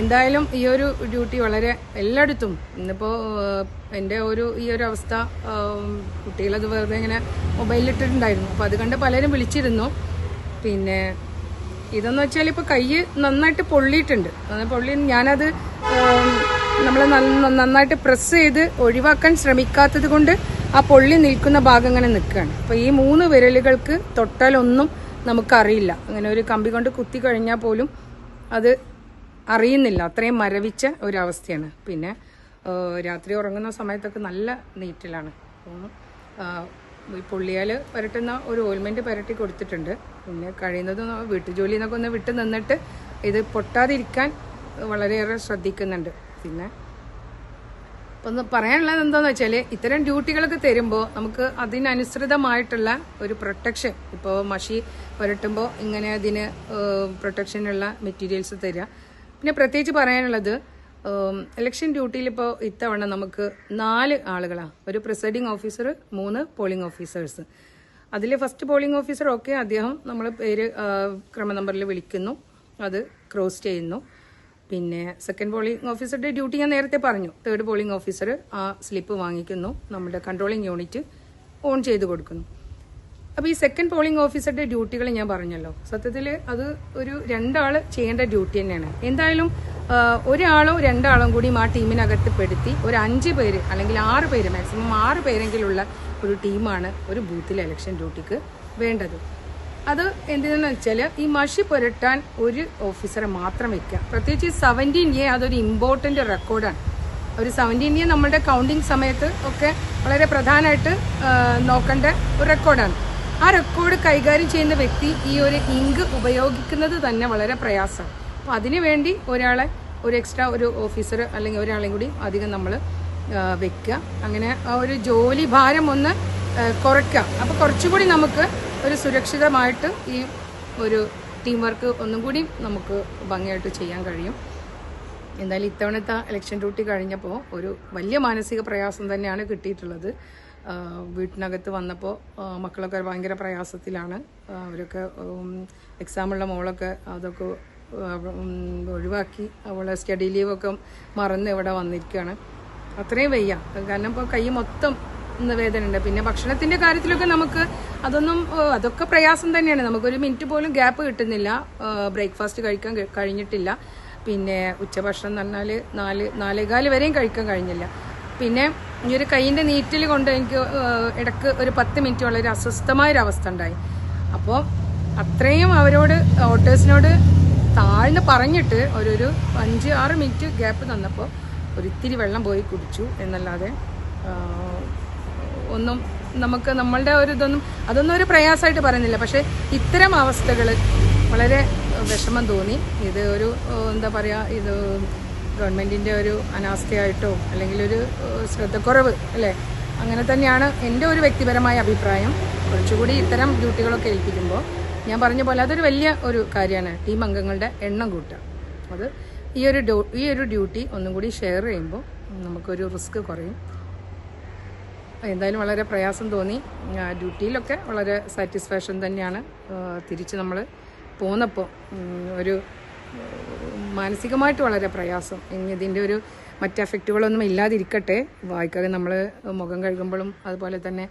എന്തായാലും ഈ ഒരു ഡ്യൂട്ടി വളരെ എല്ലായിടത്തും. ഇന്നിപ്പോൾ എന്റെ ഒരു ഈ ഒരു അവസ്ഥ കുട്ടികളത് വെറുതെ ഇങ്ങനെ മൊബൈലിലിട്ടിട്ടുണ്ടായിരുന്നു അപ്പോൾ അത് കണ്ട് പലരും വിളിച്ചിരുന്നു. പിന്നെ ഇതെന്ന് വെച്ചാൽ ഇപ്പോൾ കൈ നന്നായിട്ട് പൊള്ളിയിട്ടുണ്ട്. പൊള്ളി ഞാനത് നമ്മൾ നന്നായിട്ട് പ്രസ് ചെയ്ത് ഒഴിവാക്കാൻ ശ്രമിക്കാത്തത് കൊണ്ട് ആ പൊള്ളി നിൽക്കുന്ന ഭാഗം ഇങ്ങനെ നിൽക്കുകയാണ്. അപ്പോൾ ഈ മൂന്ന് വിരലുകൾക്ക് തൊട്ടാലൊന്നും നമുക്കറിയില്ല. അങ്ങനെ ഒരു കമ്പി കൊണ്ട് കുത്തി കഴിഞ്ഞാൽ പോലും അത് അറിയുന്നില്ല. അത്രയും മരവിച്ച ഒരവസ്ഥയാണ്. പിന്നെ രാത്രി ഉറങ്ങുന്ന സമയത്തൊക്കെ നല്ല നീറ്റിലാണ്. ഈ പുള്ളിയാൽ പുരട്ടുന്ന ഒരു ഓയിൽമെന്റ് പുരട്ടി കൊടുത്തിട്ടുണ്ട്. പിന്നെ കഴിയുന്നതും വീട്ടു ജോലി എന്നൊക്കെ ഒന്ന് വിട്ട് നിന്നിട്ട് ഇത് പൊട്ടാതിരിക്കാൻ വളരെയേറെ ശ്രദ്ധിക്കുന്നുണ്ട്. പിന്നെ ഒന്ന് പറയാനുള്ളത് എന്താണെന്ന് വെച്ചാൽ ഇത്തരം ഡ്യൂട്ടികളൊക്കെ തരുമ്പോൾ നമുക്ക് അതിനനുസൃതമായിട്ടുള്ള ഒരു പ്രൊട്ടക്ഷൻ. ഇപ്പോൾ മഷി പുരട്ടുമ്പോൾ ഇങ്ങനെ അതിന് പ്രൊട്ടക്ഷനുള്ള മെറ്റീരിയൽസ് തരിക പിന്നെ പ്രത്യേകിച്ച് പറയാനുള്ളത് ഇലക്ഷൻ ഡ്യൂട്ടിയിൽ ഇപ്പോൾ ഇത്തവണ നമുക്ക് നാല് ആളുകളാണ് ഒരു പ്രിസൈഡിംഗ് ഓഫീസർ മൂന്ന് പോളിംഗ് ഓഫീസേഴ്സ് അതിൽ ഫസ്റ്റ് പോളിംഗ് ഓഫീസർ ഒക്കെ അദ്ദേഹം നമ്മൾ പേര് ക്രമ നമ്പറിൽ വിളിക്കുന്നു. അത് ക്രോസ് ചെയ്യുന്നു. പിന്നെ സെക്കൻഡ് പോളിംഗ് ഓഫീസറുടെ ഡ്യൂട്ടി ഞാൻ നേരത്തെ പറഞ്ഞു. തേർഡ് പോളിംഗ് ഓഫീസർ ആ സ്ലിപ്പ് വാങ്ങിക്കുന്നു. നമ്മുടെ കൺട്രോളിംഗ് യൂണിറ്റ് ഓൺ ചെയ്ത് കൊടുക്കുന്നു. അപ്പോൾ ഈ സെക്കൻഡ് പോളിംഗ് ഓഫീസറുടെ ഡ്യൂട്ടികൾ ഞാൻ പറഞ്ഞല്ലോ. സത്യത്തിൽ അത് ഒരു രണ്ടാൾ ചെയ്യേണ്ട ഡ്യൂട്ടി തന്നെയാണ്. എന്തായാലും ഒരാളോ രണ്ടാളോ കൂടി ആ ടീമിനകത്ത് പെടുത്തി ഒരു അഞ്ച് പേര് അല്ലെങ്കിൽ ആറ് പേര് മാക്സിമം ആറ് പേരെങ്കിലുള്ള ഒരു ടീമാണ് ഒരു ബൂത്തിലെ ഇലക്ഷൻ ഡ്യൂട്ടിക്ക് വേണ്ടത്. അത് എന്തിനാന്ന് വെച്ചാൽ ഈ മഷി പുരട്ടാൻ ഒരു ഓഫീസറെ മാത്രം വെക്കാം പ്രത്യേകിച്ച് സെവന്റീൻ എ അതൊരു ഇമ്പോർട്ടന്റ് റെക്കോർഡാണ് ഒരു സെവന്റീൻ എ നമ്മളുടെ കൗണ്ടിങ് സമയത്ത് ഒക്കെ വളരെ പ്രധാനമായിട്ട് നോക്കേണ്ട ഒരു റെക്കോർഡാണ് ആ റെക്കോർഡ് കൈകാര്യം ചെയ്യുന്ന വ്യക്തി ഈ ഒരു ഇങ്ക് ഉപയോഗിക്കുന്നത് തന്നെ വളരെ പ്രയാസമാണ് അപ്പോൾ അതിനുവേണ്ടി ഒരാളെ ഒരു എക്സ്ട്രാ ഒരു ഓഫീസർ അല്ലെങ്കിൽ ഒരാളെയും കൂടി അധികം നമ്മൾ വെക്കുക. അങ്ങനെ ആ ഒരു ജോലി ഭാരം ഒന്ന് കുറയ്ക്കാം അപ്പോൾ കുറച്ചുകൂടി നമുക്ക് ഒരു സുരക്ഷിതമായിട്ട് ഈ ഒരു ടീം വർക്ക് ഒന്നും കൂടി നമുക്ക് ഭംഗിയായിട്ട് ചെയ്യാൻ കഴിയും. എന്തായാലും ഇത്തവണത്തെ ഇലക്ഷൻ ഡ്യൂട്ടി കഴിഞ്ഞപ്പോൾ ഒരു വലിയ മാനസിക പ്രയാസം തന്നെയാണ് കിട്ടിയിട്ടുള്ളത്. വീട്ടിനകത്ത് വന്നപ്പോൾ മക്കളൊക്കെ ഭയങ്കര പ്രയാസത്തിലാണ്. അവരൊക്കെ എക്സാമുള്ള മോളൊക്കെ അതൊക്കെ ഒഴിവാക്കി അവളെ സ്റ്റഡി ലീവൊക്കെ മറന്ന് ഇവിടെ വന്നിരിക്കുകയാണ്. അത്രയും വയ്യ. കാരണം ഇപ്പോൾ കൈ മൊത്തം വേദനയുണ്ട്. പിന്നെ ഭക്ഷണത്തിന്റെ കാര്യത്തിലൊക്കെ നമുക്ക് അതൊന്നും അതൊക്കെ പ്രയാസം തന്നെയാണ്. നമുക്കൊരു മിനിറ്റ് പോലും ഗ്യാപ്പ് കിട്ടുന്നില്ല. ബ്രേക്ക്ഫാസ്റ്റ് കഴിക്കാൻ കഴിഞ്ഞിട്ടില്ല. പിന്നെ ഉച്ചഭക്ഷണം എന്ന് പറഞ്ഞാൽ നാല് നാലേകാൽ വരെയും കഴിക്കാൻ കഴിഞ്ഞില്ല. പിന്നെ ഈ ഒരു കൈയിന്റെ നീറ്റിൽ കൊണ്ട് എനിക്ക് ഇടയ്ക്ക് ഒരു പത്ത് മിനിറ്റ് വളരെ അസ്വസ്ഥമായൊരവസ്ഥ ഉണ്ടായി. അപ്പോൾ അത്രയും അവരോട് ഓട്ടേഴ്സിനോട് താഴ്ന്ന് പറഞ്ഞിട്ട് ഒരു ഒരു അഞ്ച് ആറ് മിനിറ്റ് ഗ്യാപ്പ് തന്നപ്പോൾ ഒരിത്തിരി വെള്ളം പോയി കുടിച്ചു എന്നല്ലാതെ ഒന്നും നമുക്ക് നമ്മളുടെ ഒരു ഇതൊന്നും അതൊന്നും ഒരു പ്രയാസമായിട്ട് പറയുന്നില്ല. പക്ഷേ ഇത്തരം അവസ്ഥകൾ വളരെ വിഷമം തോന്നി. ഇത് ഒരു എന്താ പറയുക ഇത് ഗവൺമെന്റിന്റെ ഒരു അനാസ്ഥയായിട്ടോ അല്ലെങ്കിൽ ഒരു ശ്രദ്ധക്കുറവ് അല്ലേ? അങ്ങനെ തന്നെയാണ് എന്റെ ഒരു വ്യക്തിപരമായ അഭിപ്രായം. കുറച്ചുകൂടി ഇത്തരം ഡ്യൂട്ടികളൊക്കെ ഏൽപ്പിക്കുമ്പോൾ ഞാൻ പറഞ്ഞ പോലെ അതൊരു വലിയ ഒരു കാര്യമാണ്. ടീം അംഗങ്ങളുടെ എണ്ണം കൂട്ടുക. അത് ഈ ഒരു ഈ ഒരു ഡ്യൂട്ടി ഒന്നും കൂടി ഷെയർ ചെയ്യുമ്പോൾ നമുക്കൊരു റിസ്ക് കുറയും. എന്തായാലും വളരെ പ്രയാസം തോന്നി. ഡ്യൂട്ടിയിലൊക്കെ വളരെ സാറ്റിസ്ഫാക്ഷൻ തന്നെയാണ്. തിരിച്ച് നമ്മൾ പോന്നപ്പോൾ ഒരു മാനസികമായിട്ട് വളരെ പ്രയാസം. ഇനി ഇതിന്റെ ഒരു മറ്റ് എഫക്റ്റുകളൊന്നും ഇല്ലാതിരിക്കട്ടെ. വായിക്കാതെ നമ്മൾ മുഖം കഴുകുമ്പോഴും അതുപോലെ തന്നെ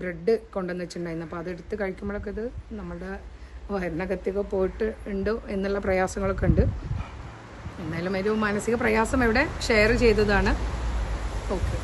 ബ്രെഡ് കൊണ്ടുവന്ന് വെച്ചിട്ടുണ്ടായിരുന്നു. അപ്പോൾ അതെടുത്ത് കഴിക്കുമ്പോഴൊക്കെ ഇത് നമ്മുടെ വരണകത്തിയൊക്കെ പോയിട്ട് ഉണ്ട് എന്നുള്ള പ്രയാസങ്ങളൊക്കെ ഉണ്ട്. എന്നാലും ഒരു മാനസിക പ്രയാസം ഇവിടെ ഷെയർ ചെയ്തതാണ്. ഓക്കെ.